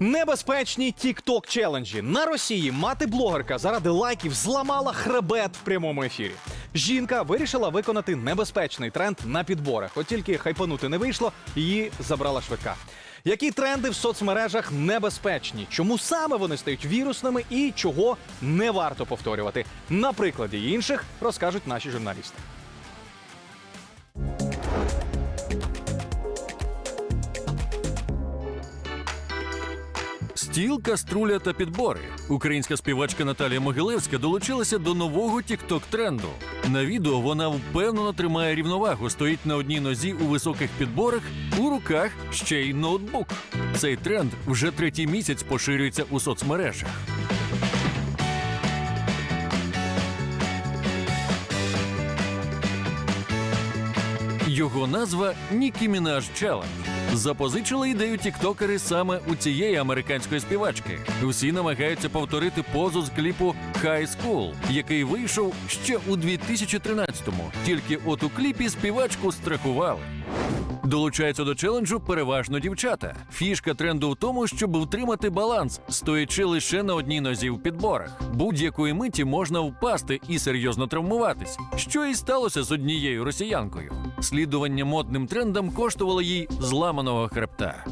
Небезпечні тік-ток челенджі на Росії. Мати блогерка заради лайків зламала хребет в прямому ефірі. Жінка вирішила виконати небезпечний тренд на підборах. От тільки хайпанути не вийшло, її забрала швидка. Які тренди в соцмережах небезпечні? Чому саме вони стають вірусними і чого не варто повторювати? На прикладі інших розкажуть наші журналісти. Стіл, каструля та підбори. Українська співачка Наталія Могилевська долучилася до нового тікток тренду. На відео вона впевнено тримає рівновагу, стоїть на одній нозі у високих підборах, у руках ще й ноутбук. Цей тренд вже третій місяць поширюється у соцмережах. Його назва Нікі Мінаж Челендж. Запозичили ідею тіктокери саме у цієї американської співачки. Усі намагаються повторити позу з кліпу High School, який вийшов ще у 2013-му. Тільки от у кліпі співачку страхували. Долучаються до челенджу переважно дівчата. Фішка тренду в тому, щоб втримати баланс, стоячи лише на одній нозі в підборах. Будь-якої миті можна впасти і серйозно травмуватись, що і сталося з однією росіянкою. Слідування модним трендам коштувало їй зламаного хребта.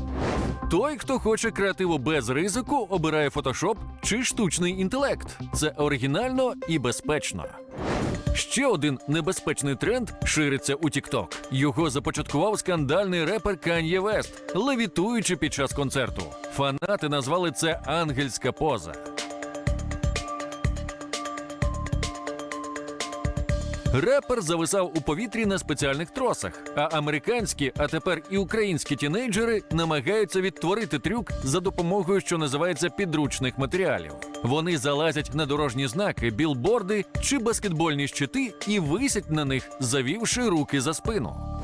Той, хто хоче креативу без ризику, обирає фотошоп чи штучний інтелект. Це оригінально і безпечно. Ще один небезпечний тренд шириться у TikTok. Його започаткував скандальний репер Кан'є Вест, левітуючи під час концерту. Фанати назвали це ангельська поза. Репер зависав у повітрі на спеціальних тросах, а американські, а тепер і українські тінейджери намагаються відтворити трюк за допомогою, що називається підручних матеріалів. Вони залазять на дорожні знаки, білборди чи баскетбольні щити і висять на них, завівши руки за спину.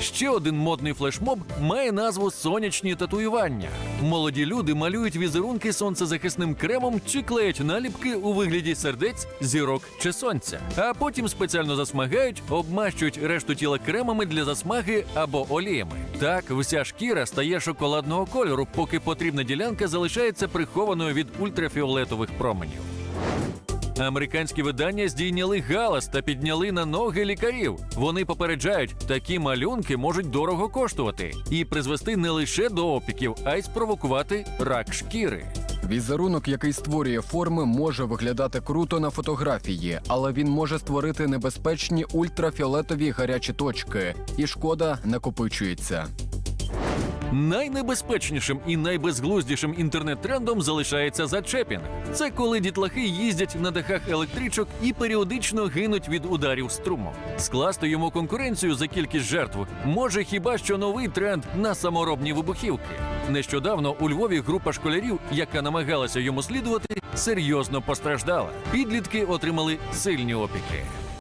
Ще один модний флешмоб має назву сонячні татуювання. Молоді люди малюють візерунки сонцезахисним кремом чи клеять наліпки у вигляді сердець, зірок чи сонця, а потім спеціально засмагають, обмащують решту тіла кремами для засмаги або оліями. Так вся шкіра стає шоколадного кольору, поки потрібна ділянка залишається прихованою від ультрафіолетових променів. Американські видання здійняли галас та підняли на ноги лікарів. Вони попереджають, такі малюнки можуть дорого коштувати і призвести не лише до опіків, а й спровокувати рак шкіри. Візерунок, який створює форми, може виглядати круто на фотографії, але він може створити небезпечні ультрафіолетові гарячі точки, і шкода накопичується. Найнебезпечнішим і найбезглуздішим інтернет-трендом залишається зачепінг. Це коли дітлахи їздять на дахах електричок і періодично гинуть від ударів струму. Скласти йому конкуренцію за кількість жертв може хіба що новий тренд на саморобні вибухівки. Нещодавно у Львові група школярів, яка намагалася йому слідувати, серйозно постраждала. Підлітки отримали сильні опіки.